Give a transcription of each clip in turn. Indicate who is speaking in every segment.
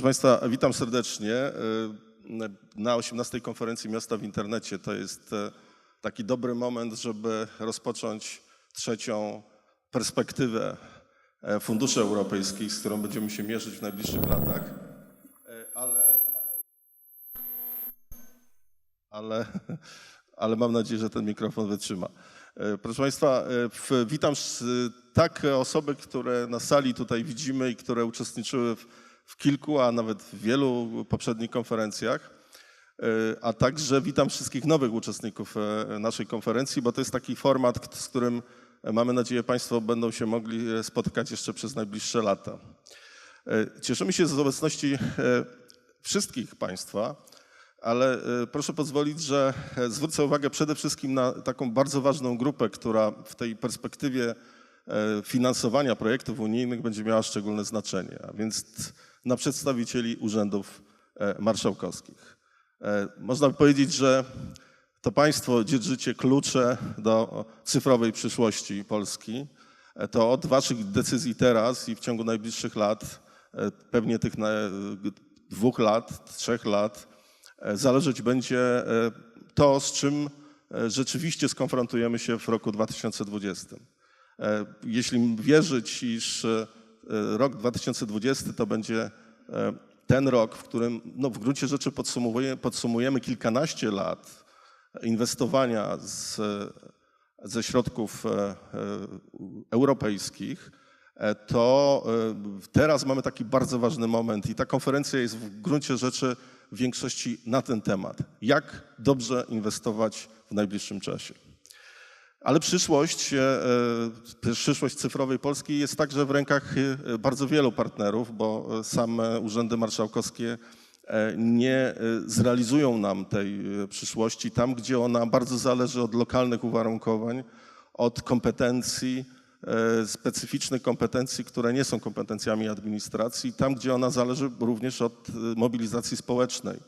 Speaker 1: Proszę Państwa, witam serdecznie na 18 konferencji Miasta w Internecie. To jest e, taki dobry moment, żeby rozpocząć trzecią perspektywę e, funduszy europejskich, z którą będziemy się mierzyć w najbliższych latach. E, Ale, ale, ale mam nadzieję, że ten mikrofon wytrzyma. E, Proszę Państwa, e, witam tak osoby, które na sali tutaj widzimy i które uczestniczyły w, w kilku, a nawet w wielu poprzednich konferencjach, E, a także witam wszystkich nowych uczestników e, naszej konferencji, bo to jest taki format, z którym e, mamy nadzieję Państwo będą się mogli spotkać jeszcze przez najbliższe lata. Cieszymy się z obecności wszystkich Państwa, ale proszę pozwolić, że zwrócę uwagę przede wszystkim na taką bardzo ważną grupę, która w tej perspektywie finansowania projektów unijnych będzie miała szczególne znaczenie, a więc na przedstawicieli urzędów e, marszałkowskich. E, Można by powiedzieć, że to państwo dzierżycie klucze do cyfrowej przyszłości Polski. E, To od waszych decyzji teraz i w ciągu najbliższych lat, pewnie tych dwóch lat, trzech lat, zależeć będzie to, z czym rzeczywiście skonfrontujemy się w roku 2020. E, Jeśli wierzyć, iż rok 2020 to będzie e, ten rok, w którym no, w gruncie rzeczy podsumowuje, podsumujemy kilkanaście lat inwestowania z, ze środków e, e, europejskich, e, to e, teraz mamy taki bardzo ważny moment i ta konferencja jest w gruncie rzeczy w większości na ten temat. Jak dobrze inwestować w najbliższym czasie. Ale przyszłość, e, e, przyszłość cyfrowej Polski jest także w rękach e, bardzo wielu partnerów, bo same urzędy marszałkowskie nie zrealizują nam tej przyszłości tam, gdzie ona bardzo zależy od lokalnych uwarunkowań, od kompetencji, specyficznych kompetencji, które nie są kompetencjami administracji, tam, gdzie ona zależy również od mobilizacji społecznej.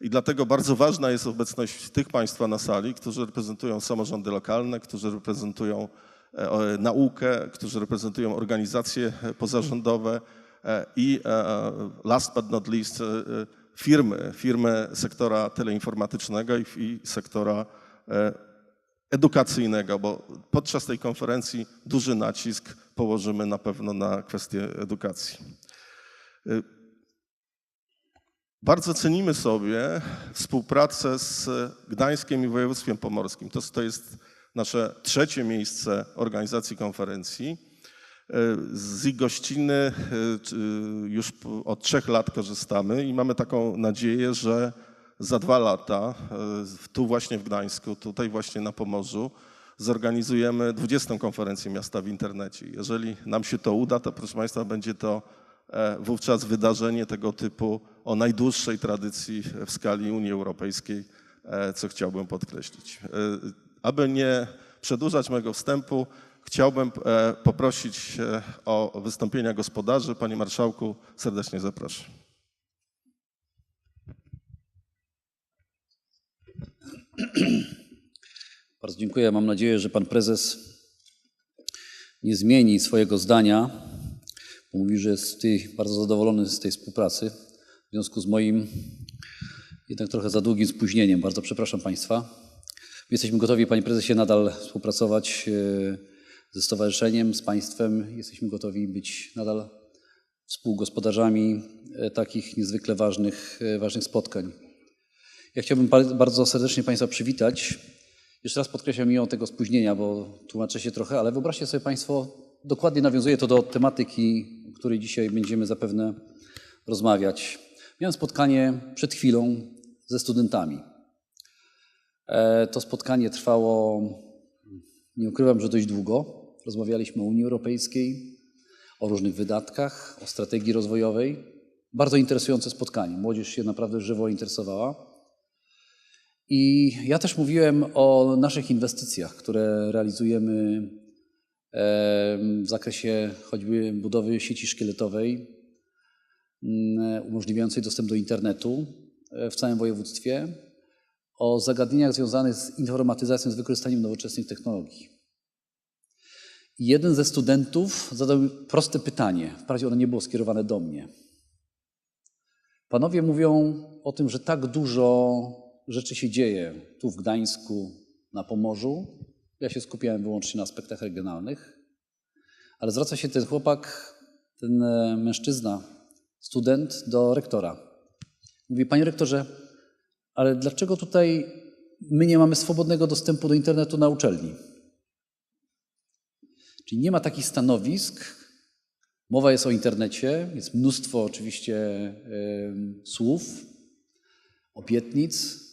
Speaker 1: I dlatego bardzo ważna jest obecność tych Państwa na sali, którzy reprezentują samorządy lokalne, którzy reprezentują e, naukę, którzy reprezentują organizacje e, pozarządowe e, i last but not least firmy, firmy sektora teleinformatycznego i, sektora edukacyjnego, bo podczas tej konferencji duży nacisk położymy na pewno na kwestię edukacji. Bardzo cenimy sobie współpracę z Gdańskiem i województwem pomorskim. To, to jest nasze trzecie miejsce organizacji konferencji. Z ich gościny y, już od trzech lat korzystamy i mamy taką nadzieję, że za dwa lata y, tu właśnie w Gdańsku, tutaj właśnie na Pomorzu zorganizujemy 20. konferencję miasta w internecie. Jeżeli nam się to uda, to proszę Państwa będzie to wówczas wydarzenie tego typu o najdłuższej tradycji w skali Unii Europejskiej, e, co chciałbym podkreślić. E, Aby nie przedłużać mojego wstępu, chciałbym e, poprosić e, o wystąpienia gospodarzy. Panie Marszałku, serdecznie zapraszam.
Speaker 2: Bardzo dziękuję. Mam nadzieję, że pan prezes nie zmieni swojego zdania, mówi, że jest tutaj bardzo zadowolony z tej współpracy. W związku z moim jednak trochę za długim spóźnieniem. Bardzo przepraszam państwa. My Jesteśmy gotowi, panie prezesie, nadal współpracować e, ze stowarzyszeniem, z państwem. Jesteśmy gotowi być nadal współgospodarzami e, takich niezwykle ważnych, e, ważnych spotkań. Ja chciałbym bardzo serdecznie Państwa przywitać. Jeszcze raz podkreślam mimo tego spóźnienia, bo tłumaczę się trochę, ale wyobraźcie sobie Państwo, dokładnie nawiązuje to do tematyki, o której dzisiaj będziemy zapewne rozmawiać. Miałem spotkanie przed chwilą ze studentami. E, To spotkanie trwało, nie ukrywam, że dość długo. Rozmawialiśmy o Unii Europejskiej, o różnych wydatkach, o strategii rozwojowej. Bardzo interesujące spotkanie. Młodzież się naprawdę żywo interesowała. I ja też mówiłem o naszych inwestycjach, które realizujemy em, w zakresie choćby budowy sieci szkieletowej mm, umożliwiającej dostęp do internetu e, w całym województwie, o zagadnieniach związanych z informatyzacją, z wykorzystaniem nowoczesnych technologii. Jeden ze studentów zadał mi proste pytanie. Wprawdzie ono nie było skierowane do mnie. Panowie mówią o tym, że tak dużo rzeczy się dzieje tu w Gdańsku, na Pomorzu. Ja się skupiałem wyłącznie na aspektach regionalnych, ale zwraca się ten chłopak, ten e, mężczyzna, student do rektora. Mówi, panie rektorze, ale dlaczego tutaj my nie mamy swobodnego dostępu do internetu na uczelni? Czyli nie ma takich stanowisk. Mowa jest o internecie, jest mnóstwo oczywiście em, słów, obietnic,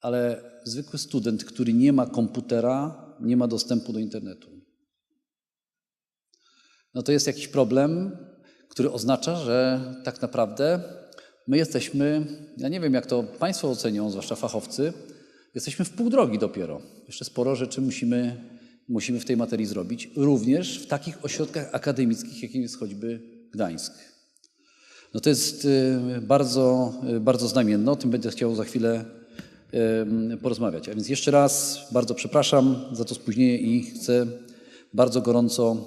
Speaker 2: ale zwykły student, który nie ma komputera, nie ma dostępu do internetu. No to jest jakiś problem, który oznacza, że tak naprawdę my jesteśmy, ja nie wiem jak to Państwo ocenią, zwłaszcza fachowcy, jesteśmy w pół drogi dopiero. Jeszcze sporo rzeczy musimy, musimy w tej materii zrobić, również w takich ośrodkach akademickich, jakim jest choćby Gdańsk. No to jest y, bardzo, y, bardzo znamienne, o tym będę chciał za chwilę porozmawiać. A więc jeszcze raz bardzo przepraszam za to spóźnienie i chcę bardzo gorąco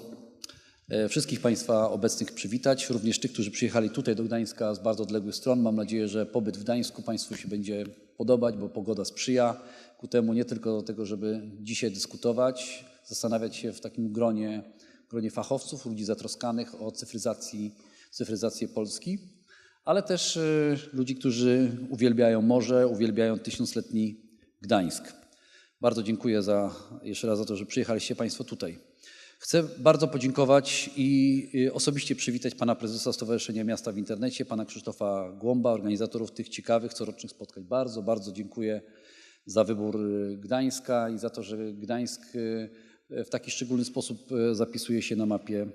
Speaker 2: e, wszystkich Państwa obecnych przywitać, również tych, którzy przyjechali tutaj do Gdańska z bardzo odległych stron. Mam nadzieję, że pobyt w Gdańsku Państwu się będzie podobać, bo pogoda sprzyja ku temu nie tylko do tego, żeby dzisiaj dyskutować, zastanawiać się w takim gronie, gronie fachowców, ludzi zatroskanych o cyfryzacji, cyfryzację Polski, ale też e, ludzi, którzy uwielbiają morze, uwielbiają tysiącletni Gdańsk. Bardzo dziękuję za, jeszcze raz za to, że przyjechaliście Państwo tutaj. Chcę bardzo podziękować i y, osobiście przywitać pana prezesa Stowarzyszenia Miasta w Internecie, pana Krzysztofa Głąba, organizatorów tych ciekawych corocznych spotkań. Bardzo, bardzo dziękuję za wybór y, Gdańska i za to, że Gdańsk y, w taki szczególny sposób y, zapisuje się na mapie, y,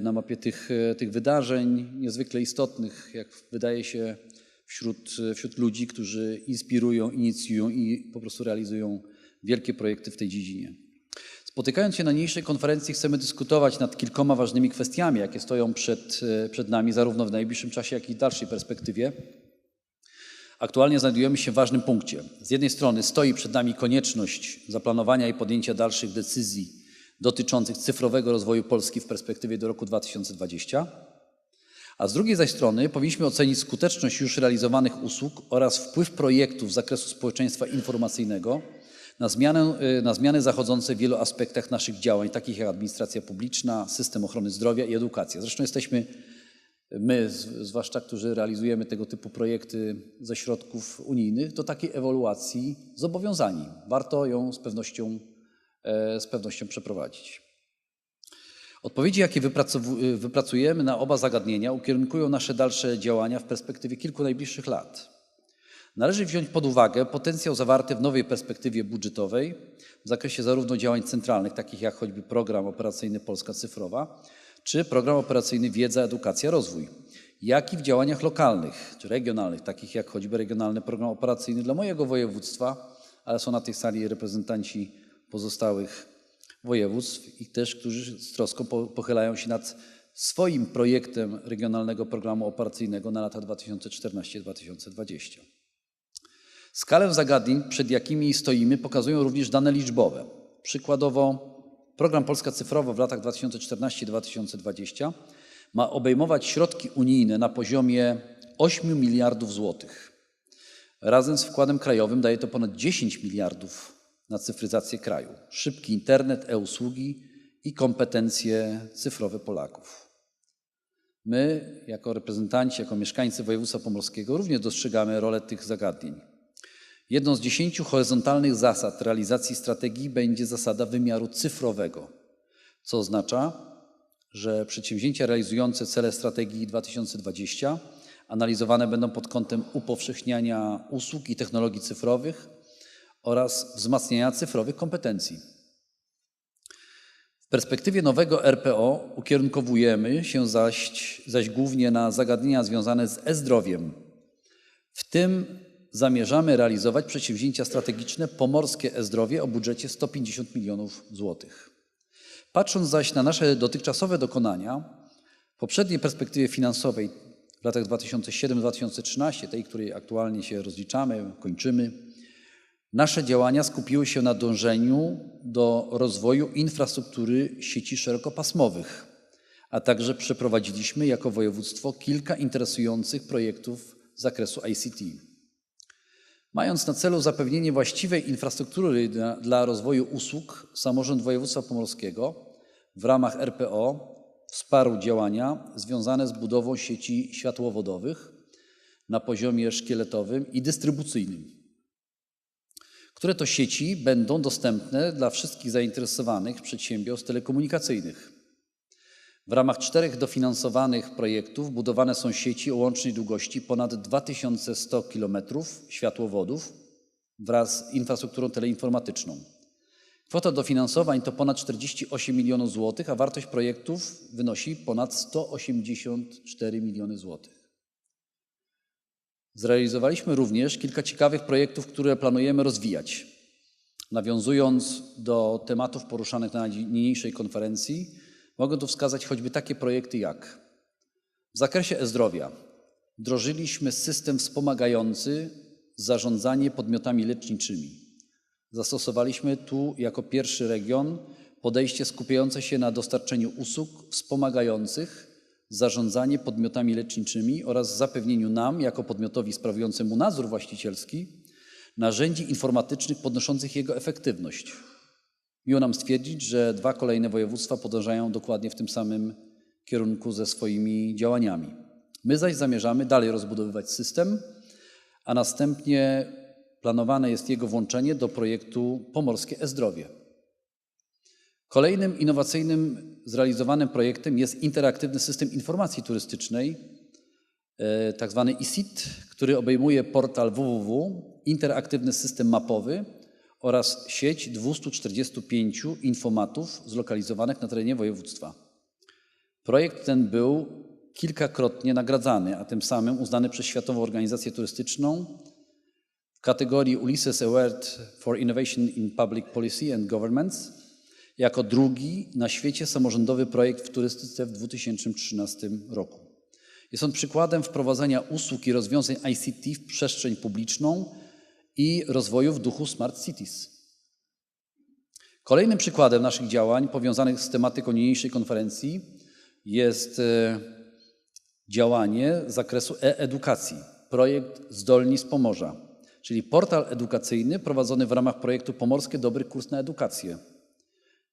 Speaker 2: na mapie tych, y, tych wydarzeń niezwykle istotnych, jak wydaje się, wśród, wśród ludzi, którzy inspirują, inicjują i po prostu realizują wielkie projekty w tej dziedzinie. Spotykając się na niniejszej konferencji, chcemy dyskutować nad kilkoma ważnymi kwestiami, jakie stoją przed, e, przed nami, zarówno w najbliższym czasie, jak i w dalszej perspektywie. Aktualnie znajdujemy się w ważnym punkcie. Z jednej strony stoi przed nami konieczność zaplanowania i podjęcia dalszych decyzji dotyczących cyfrowego rozwoju Polski w perspektywie do roku 2020, a z drugiej zaś strony powinniśmy ocenić skuteczność już realizowanych usług oraz wpływ projektów z zakresu społeczeństwa informacyjnego na, zmianę, y, na zmiany zachodzące w wielu aspektach naszych działań, takich jak administracja publiczna, system ochrony zdrowia i edukacja. Zresztą jesteśmy my, zwłaszcza którzy realizujemy tego typu projekty ze środków unijnych, do takiej ewaluacji zobowiązani. Warto ją z pewnością, z pewnością przeprowadzić. Odpowiedzi, jakie wypracowu- wypracujemy na oba zagadnienia, ukierunkują nasze dalsze działania w perspektywie kilku najbliższych lat. Należy wziąć pod uwagę potencjał zawarty w nowej perspektywie budżetowej w zakresie zarówno działań centralnych, takich jak choćby program operacyjny Polska Cyfrowa, czy program operacyjny Wiedza, Edukacja, Rozwój, jak i w działaniach lokalnych czy regionalnych, takich jak choćby regionalny program operacyjny dla mojego województwa, ale są na tej sali reprezentanci pozostałych województw i też, którzy z troską po- pochylają się nad swoim projektem regionalnego programu operacyjnego na lata 2014-2020. Skalę zagadnień, przed jakimi stoimy, pokazują również dane liczbowe. Przykładowo, program Polska Cyfrowa w latach 2014-2020 ma obejmować środki unijne na poziomie 8 miliardów złotych. Razem z wkładem krajowym daje to ponad 10 miliardów na cyfryzację kraju, szybki internet, e-usługi i kompetencje cyfrowe Polaków. My, jako reprezentanci, jako mieszkańcy województwa pomorskiego, również dostrzegamy rolę tych zagadnień. Jedną z dziesięciu horyzontalnych zasad realizacji strategii będzie zasada wymiaru cyfrowego, co oznacza, że przedsięwzięcia realizujące cele strategii 2020 analizowane będą pod kątem upowszechniania usług i technologii cyfrowych oraz wzmacniania cyfrowych kompetencji. W perspektywie nowego RPO ukierunkowujemy się zaś, zaś głównie na zagadnienia związane z e-zdrowiem. W tym zamierzamy realizować przedsięwzięcia strategiczne Pomorskie e-zdrowie o budżecie 150 milionów złotych. Patrząc zaś na nasze dotychczasowe dokonania, w poprzedniej perspektywie finansowej w latach 2007-2013, tej, której aktualnie się rozliczamy, kończymy, Nasze działania skupiły się na dążeniu do rozwoju infrastruktury sieci szerokopasmowych, a także przeprowadziliśmy jako województwo kilka interesujących projektów z zakresu ICT. Mając na celu zapewnienie właściwej infrastruktury dla, rozwoju usług, samorząd województwa pomorskiego w ramach RPO wsparł działania związane z budową sieci światłowodowych na poziomie szkieletowym i dystrybucyjnym, które to sieci będą dostępne dla wszystkich zainteresowanych przedsiębiorstw telekomunikacyjnych. W ramach czterech dofinansowanych projektów budowane są sieci o łącznej długości ponad 2100 km światłowodów wraz z infrastrukturą teleinformatyczną. Kwota dofinansowań to ponad 48 milionów złotych, a wartość projektów wynosi ponad 184 miliony złotych. Zrealizowaliśmy również kilka ciekawych projektów, które planujemy rozwijać. Nawiązując do tematów poruszanych na niniejszej konferencji, mogę tu wskazać choćby takie projekty jak w zakresie e-zdrowia wdrożyliśmy system wspomagający zarządzanie podmiotami leczniczymi. Zastosowaliśmy tu jako pierwszy region podejście skupiające się na dostarczeniu usług wspomagających zarządzanie podmiotami leczniczymi oraz zapewnieniu nam, jako podmiotowi sprawującemu nadzór właścicielski, narzędzi informatycznych podnoszących jego efektywność. Miło nam stwierdzić, że dwa kolejne województwa podążają dokładnie w tym samym kierunku ze swoimi działaniami. My zaś zamierzamy dalej rozbudowywać system, a następnie planowane jest jego włączenie do projektu Pomorskie e-zdrowie. Kolejnym innowacyjnym zrealizowanym projektem jest interaktywny system informacji turystycznej, e, tak zwany ISIT, który obejmuje portal www, interaktywny system mapowy oraz sieć 245 infomatów zlokalizowanych na terenie województwa. Projekt ten był kilkakrotnie nagradzany, a tym samym uznany przez Światową Organizację Turystyczną w kategorii Ulysses Award for Innovation in Public Policy and Governments jako drugi na świecie samorządowy projekt w turystyce w 2013 roku. Jest on przykładem wprowadzania usług i rozwiązań ICT w przestrzeń publiczną i rozwoju w duchu Smart Cities. Kolejnym przykładem naszych działań powiązanych z tematyką niniejszej konferencji jest e, działanie z zakresu e-edukacji, projekt Zdolni z Pomorza, czyli portal edukacyjny prowadzony w ramach projektu Pomorskie Dobry Kurs na Edukację.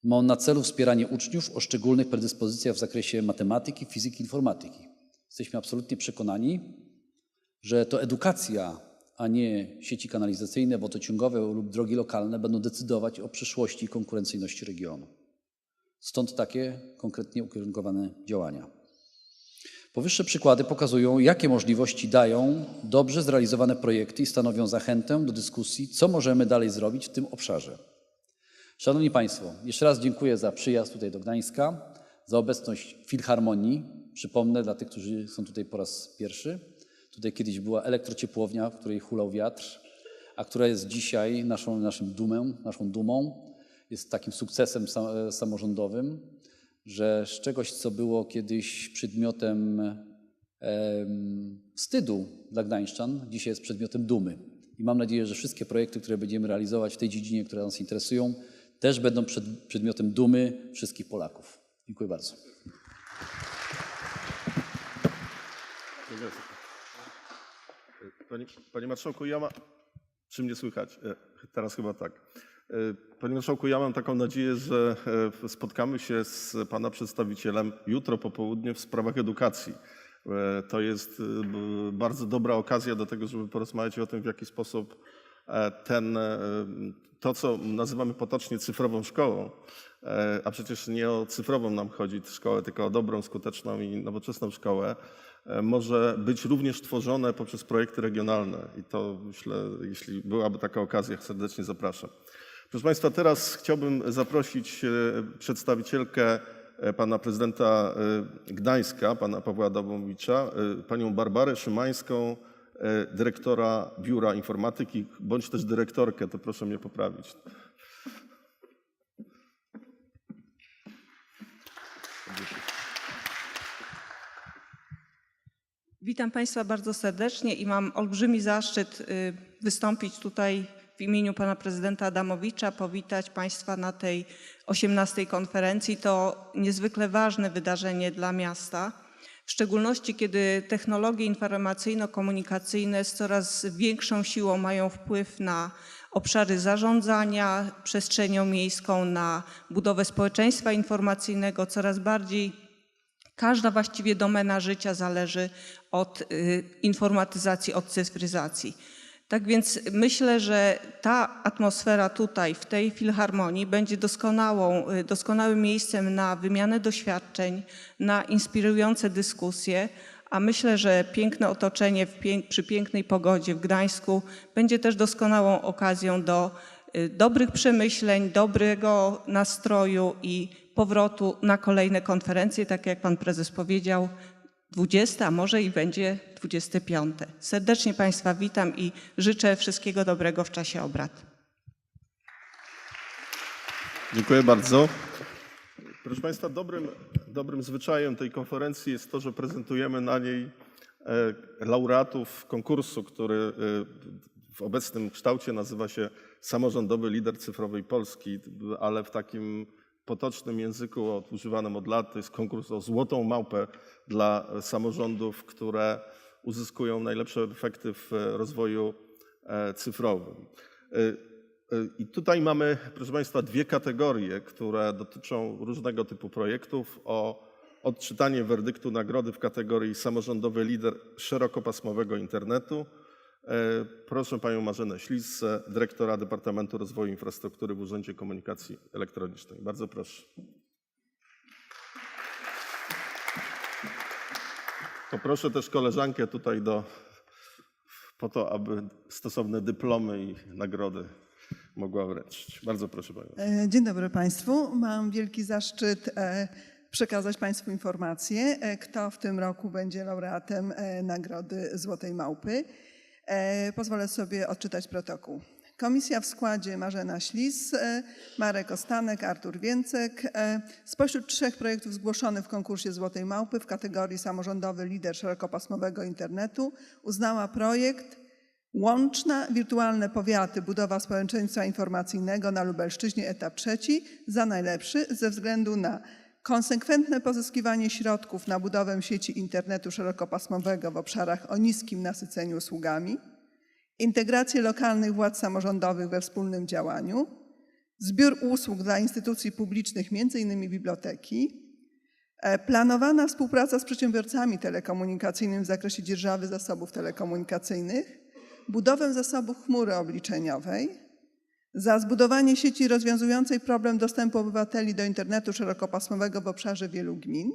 Speaker 2: Ma on na celu wspieranie uczniów o szczególnych predyspozycjach w zakresie matematyki, fizyki, informatyki. Jesteśmy absolutnie przekonani, że to edukacja, a nie sieci kanalizacyjne, wodociągowe lub drogi lokalne będą decydować o przyszłości i konkurencyjności regionu. Stąd takie konkretnie ukierunkowane działania. Powyższe przykłady pokazują, jakie możliwości dają dobrze zrealizowane projekty i stanowią zachętę do dyskusji, co możemy dalej zrobić w tym obszarze. Szanowni Państwo, jeszcze raz dziękuję za przyjazd tutaj do Gdańska, za obecność Filharmonii. Przypomnę dla tych, którzy są tutaj po raz pierwszy. Tutaj kiedyś była elektrociepłownia, w której hulał wiatr, a która jest dzisiaj naszą, naszym dumę, naszą dumą. Jest takim sukcesem sa- samorządowym, że z czegoś, co było kiedyś przedmiotem em, wstydu dla gdańszczan, dzisiaj jest przedmiotem dumy. I mam nadzieję, że wszystkie projekty, które będziemy realizować w tej dziedzinie, które nas interesują, też będą przed, przedmiotem dumy wszystkich Polaków. Dziękuję bardzo.
Speaker 1: Panie, panie Marszałku, ja ma... Czy mnie słychać? E, Teraz chyba tak. E, Panie Marszałku, ja mam taką nadzieję, że e, spotkamy się z Pana przedstawicielem jutro po południu w sprawach edukacji. To jest bardzo dobra okazja do tego, żeby porozmawiać o tym, w jaki sposób ten, e, to, co nazywamy potocznie cyfrową szkołą, e, a przecież nie o cyfrową nam chodzi szkołę, tylko o dobrą, skuteczną i nowoczesną szkołę, e, może być również tworzone poprzez projekty regionalne. I to myślę, jeśli byłaby taka okazja, serdecznie zapraszam. Proszę Państwa, teraz chciałbym zaprosić e, przedstawicielkę e, pana prezydenta e, Gdańska, pana Pawła Adamowicza, e, panią Barbarę Szymańską, e, dyrektora Biura Informatyki, bądź też dyrektorkę, to proszę mnie poprawić.
Speaker 3: Witam Państwa bardzo serdecznie i mam olbrzymi zaszczyt y, wystąpić tutaj w imieniu pana prezydenta Adamowicza powitać państwa na tej 18 konferencji. To niezwykle ważne wydarzenie dla miasta. W szczególności, kiedy technologie informacyjno-komunikacyjne z coraz większą siłą mają wpływ na obszary zarządzania przestrzenią miejską, na budowę społeczeństwa informacyjnego, coraz bardziej każda właściwie domena życia zależy od y, informatyzacji, od cyfryzacji. Tak więc myślę, że ta atmosfera tutaj, w tej filharmonii, będzie doskonałą, y, doskonałym miejscem na wymianę doświadczeń, na inspirujące dyskusje, a myślę, że piękne otoczenie pięk- przy pięknej pogodzie w Gdańsku będzie też doskonałą okazją do y, dobrych przemyśleń, dobrego nastroju i powrotu na kolejne konferencje, tak jak pan prezes powiedział, 20, a może i będzie 25. Serdecznie Państwa witam i życzę wszystkiego dobrego w czasie obrad.
Speaker 1: Dziękuję bardzo. Proszę Państwa, dobrym, dobrym zwyczajem tej konferencji jest to, że prezentujemy na niej e, laureatów konkursu, który e, w obecnym kształcie nazywa się Samorządowy Lider Cyfrowej Polski, ale w takim potocznym języku używanym od lat to jest konkurs o złotą małpę dla samorządów, które uzyskują najlepsze efekty w rozwoju e, cyfrowym. E, i tutaj mamy, proszę Państwa, dwie kategorie, które dotyczą różnego typu projektów. O odczytanie werdyktu nagrody w kategorii samorządowy lider szerokopasmowego internetu. E, Proszę Panią Marzenę Ślis, dyrektora Departamentu Rozwoju Infrastruktury w Urzędzie Komunikacji Elektronicznej. Bardzo proszę. Poproszę też koleżankę tutaj do, po to, aby stosowne dyplomy i nagrody mogła wręczyć. Bardzo proszę Panią.
Speaker 4: E, Dzień dobry Państwu. Mam wielki zaszczyt e, przekazać Państwu informację, kto w tym roku będzie laureatem Nagrody Złotej Małpy. E, Pozwolę sobie odczytać protokół. Komisja w składzie Marzena Ślis, e, Marek Ostanek, Artur Więcek. e, Spośród trzech projektów zgłoszonych w konkursie Złotej Małpy w kategorii samorządowy lider szerokopasmowego internetu uznała projekt Łączna, wirtualne powiaty, budowa społeczeństwa informacyjnego na Lubelszczyźnie, etap trzeci, za najlepszy ze względu na konsekwentne pozyskiwanie środków na budowę sieci internetu szerokopasmowego w obszarach o niskim nasyceniu usługami, integrację lokalnych władz samorządowych we wspólnym działaniu, zbiór usług dla instytucji publicznych, m.in. biblioteki, E, Planowana współpraca z przedsiębiorcami telekomunikacyjnymi w zakresie dzierżawy zasobów telekomunikacyjnych, budowę zasobów chmury obliczeniowej, za zbudowanie sieci rozwiązującej problem dostępu obywateli do internetu szerokopasmowego w obszarze wielu gmin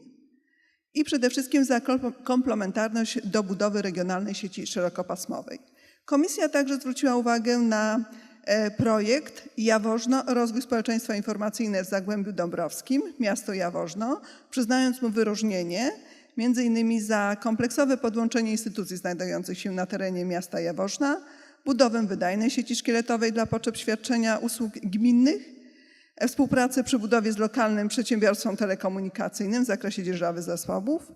Speaker 4: i przede wszystkim za kom- komplementarność do budowy regionalnej sieci szerokopasmowej. Komisja także zwróciła uwagę na e, projekt Jaworzno Rozwój Społeczeństwa Informacyjne w Zagłębiu Dąbrowskim, miasto Jaworzno, przyznając mu wyróżnienie między innymi za kompleksowe podłączenie instytucji znajdujących się na terenie miasta Jaworzna, budowę wydajnej sieci szkieletowej dla potrzeb świadczenia usług gminnych, e, współpracę przy budowie z lokalnym przedsiębiorstwem telekomunikacyjnym w zakresie dzierżawy zasobów,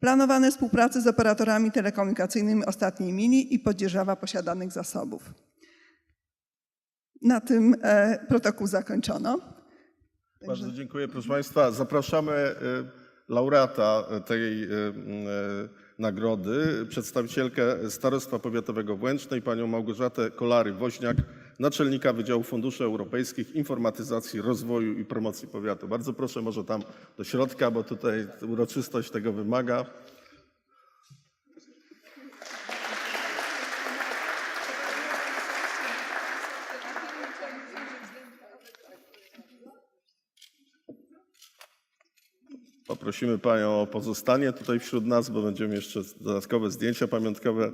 Speaker 4: planowane współpracy z operatorami telekomunikacyjnymi ostatniej mili i podzierżawa posiadanych zasobów. Na tym e, protokół zakończono.
Speaker 1: Bardzo dziękuję. Proszę Państwa, zapraszamy e, laureata tej e, nagrody, przedstawicielkę Starostwa Powiatowego w Łęcznej, panią Małgorzatę Kolary-Woźniak, naczelnika Wydziału Funduszy Europejskich, Informatyzacji, Rozwoju i Promocji Powiatu. Bardzo proszę, może tam do środka, bo tutaj uroczystość tego wymaga. Poprosimy Panią o pozostanie tutaj wśród nas, bo będziemy jeszcze dodatkowe zdjęcia pamiątkowe.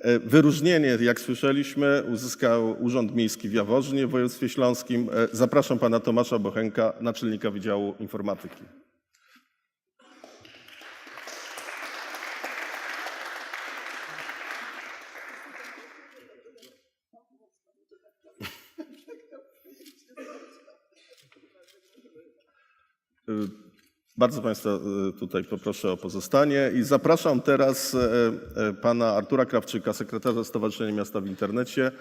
Speaker 1: E, Wyróżnienie, jak słyszeliśmy, uzyskał Urząd Miejski w Jaworznie w województwie śląskim. E, Zapraszam Pana Tomasza Bochenka, naczelnika Wydziału Informatyki. Bardzo Państwa y, tutaj poproszę o pozostanie i zapraszam teraz e, e, pana Artura Krawczyka, sekretarza Stowarzyszenia Miasta w Internecie,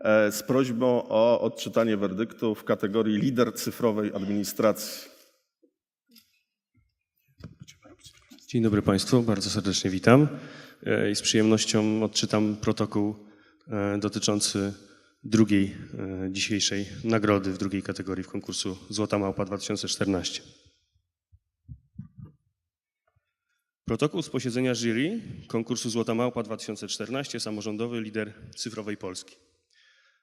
Speaker 1: e, z prośbą o odczytanie werdyktu w kategorii lider cyfrowej administracji.
Speaker 5: Dzień dobry Państwu, bardzo serdecznie witam E, i z przyjemnością odczytam protokół e, dotyczący drugiej e, dzisiejszej nagrody w drugiej kategorii w konkursu Złota Małpa 2014. Protokół z posiedzenia jury konkursu Złota Małpa 2014 Samorządowy Lider Cyfrowej Polski.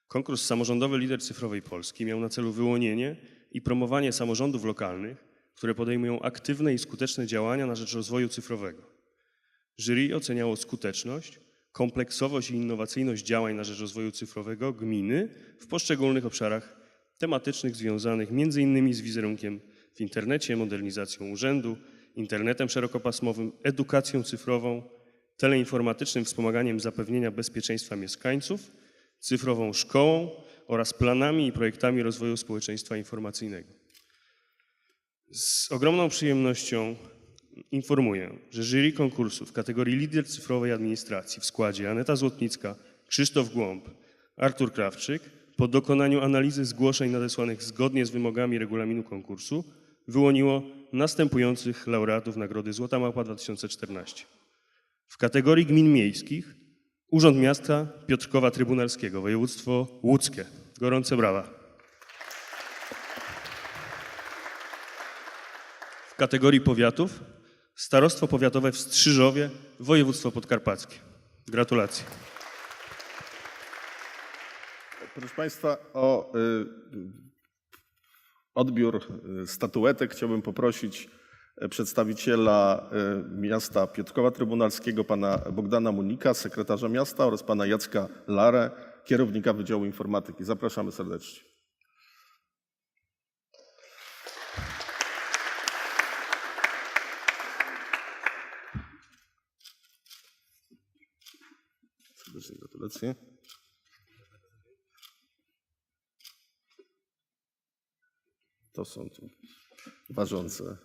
Speaker 5: Konkurs Samorządowy Lider Cyfrowej Polski miał na celu wyłonienie i promowanie samorządów lokalnych, które podejmują aktywne i skuteczne działania na rzecz rozwoju cyfrowego. Jury oceniało skuteczność, kompleksowość i innowacyjność działań na rzecz rozwoju cyfrowego gminy w poszczególnych obszarach tematycznych związanych m.in. z wizerunkiem w internecie, modernizacją urzędu, internetem szerokopasmowym, edukacją cyfrową, teleinformatycznym wspomaganiem zapewnienia bezpieczeństwa mieszkańców, cyfrową szkołą oraz planami i projektami rozwoju społeczeństwa informacyjnego. Z ogromną przyjemnością informuję, że jury konkursu w kategorii lider cyfrowej administracji w składzie Aneta Złotnicka, Krzysztof Głąb, Artur Krawczyk po dokonaniu analizy zgłoszeń nadesłanych zgodnie z wymogami regulaminu konkursu wyłoniło następujących laureatów Nagrody Złota Małpa 2014. W kategorii gmin miejskich Urząd Miasta Piotrkowa Trybunalskiego, województwo łódzkie. Gorące brawa. W kategorii powiatów Starostwo Powiatowe w Strzyżowie, województwo podkarpackie. Gratulacje.
Speaker 1: Proszę Państwa, o y, odbiór y, statuetek chciałbym poprosić y, przedstawiciela y, miasta Piotrkowa Trybunalskiego, pana Bogdana Munika, sekretarza miasta oraz pana Jacka Larę, kierownika Wydziału Informatyki. Zapraszamy serdecznie. Serdecznie gratulacje. To są tu ważące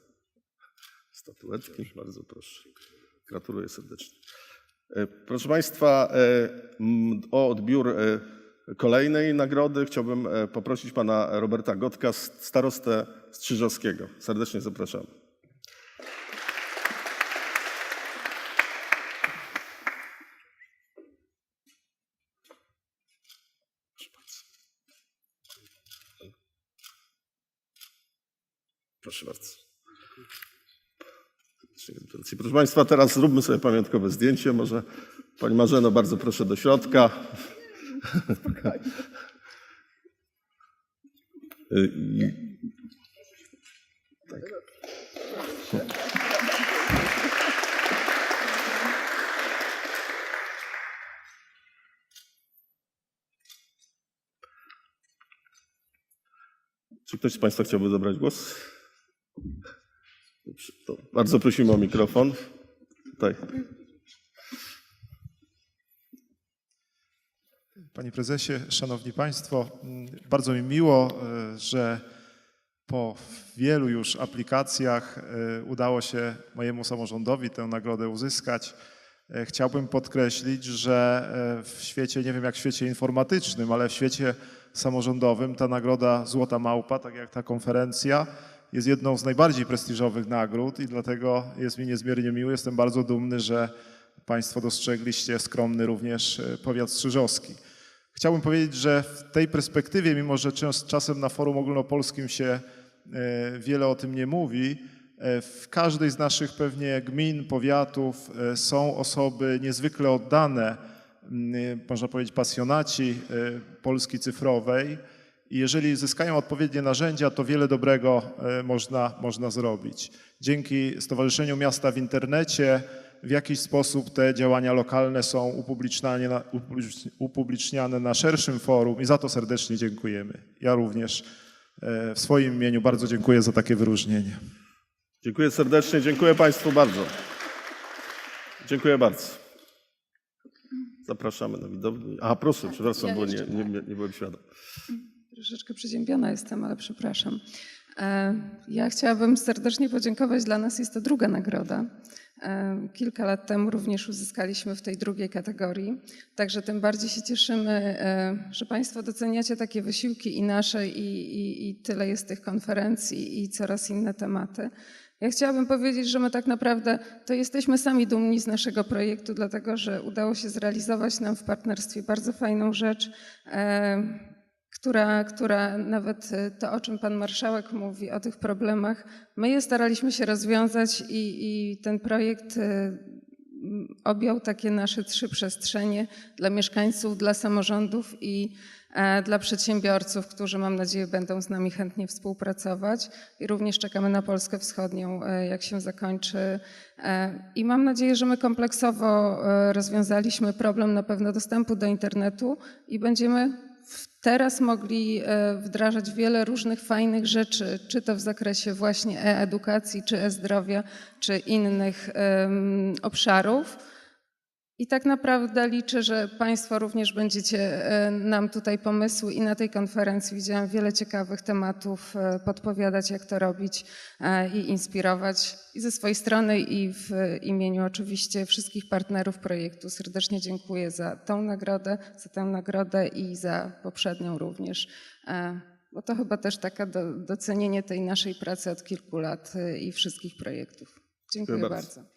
Speaker 1: statuetki. Bardzo proszę. Gratuluję serdecznie. E, Proszę Państwa, e, o odbiór e, kolejnej nagrody chciałbym poprosić pana Roberta Gotka, starostę Strzyżowskiego. Serdecznie zapraszamy. Proszę bardzo. Proszę Państwa, teraz zróbmy sobie pamiątkowe zdjęcie. Może Pani Marzeno, bardzo proszę do środka. Tak. Czy ktoś z Państwa chciałby zabrać głos? Bardzo prosimy o mikrofon.
Speaker 6: Panie prezesie, szanowni państwo, mm, bardzo mi miło, e, że po wielu już aplikacjach e, udało się mojemu samorządowi tę nagrodę uzyskać. E, Chciałbym podkreślić, że w świecie, nie wiem jak w świecie informatycznym, ale w świecie samorządowym ta nagroda Złota Małpa, tak jak ta konferencja, jest jedną z najbardziej prestiżowych nagród i dlatego jest mi niezmiernie miło. Jestem bardzo dumny, że Państwo dostrzegliście skromny również e, powiat strzyżowski. Chciałbym powiedzieć, że w tej perspektywie, mimo że czas- czasem na forum ogólnopolskim się e, wiele o tym nie mówi, e, w każdej z naszych pewnie gmin, powiatów są osoby niezwykle oddane, można powiedzieć pasjonaci Polski cyfrowej i jeżeli zyskają odpowiednie narzędzia, to wiele dobrego e, można, można zrobić. Dzięki Stowarzyszeniu Miasta w Internecie w jakiś sposób te działania lokalne są upubliczniane upubliczniane na szerszym forum i za to serdecznie dziękujemy. Ja również e, w swoim imieniu bardzo dziękuję za takie wyróżnienie.
Speaker 1: Dziękuję serdecznie, dziękuję Państwu bardzo. Dziękuję bardzo. Zapraszamy na widownię. A proszę, przepraszam,
Speaker 7: ja
Speaker 1: bo nie, nie, nie byłem świadom.
Speaker 7: Troszeczkę przeziębiona jestem, ale przepraszam. E, Ja chciałabym serdecznie podziękować. Dla nas jest to druga nagroda. E, Kilka lat temu również uzyskaliśmy w tej drugiej kategorii, także tym bardziej się cieszymy, e, że Państwo doceniacie takie wysiłki i nasze, i, i, i tyle jest tych konferencji i coraz inne tematy. Ja chciałabym powiedzieć, że my tak naprawdę to jesteśmy sami dumni z naszego projektu, dlatego że udało się zrealizować nam w partnerstwie bardzo fajną rzecz, która, która nawet e, to, o czym pan marszałek mówi, o tych problemach, my je staraliśmy się rozwiązać i, i ten projekt m, objął takie nasze trzy przestrzenie dla mieszkańców, dla samorządów i e, dla przedsiębiorców, którzy mam nadzieję będą z nami chętnie współpracować. I również czekamy na Polskę Wschodnią, e, jak się zakończy. E, I mam nadzieję, że my kompleksowo rozwiązaliśmy problem na pewno dostępu do internetu i będziemy teraz mogli e, wdrażać wiele różnych fajnych rzeczy, czy to w zakresie właśnie e-edukacji, czy e-zdrowia, czy innych obszarów. I tak naprawdę liczę, że Państwo również będziecie e, nam tutaj pomysły i na tej konferencji widziałam wiele ciekawych tematów, e, podpowiadać jak to robić e, i inspirować. I ze swojej strony i w imieniu oczywiście wszystkich partnerów projektu serdecznie dziękuję za tą nagrodę, za tę nagrodę i za poprzednią również. Bo to chyba też takie do, docenienie tej naszej pracy od kilku lat i wszystkich projektów. Dziękuję
Speaker 1: bardzo.
Speaker 7: bardzo.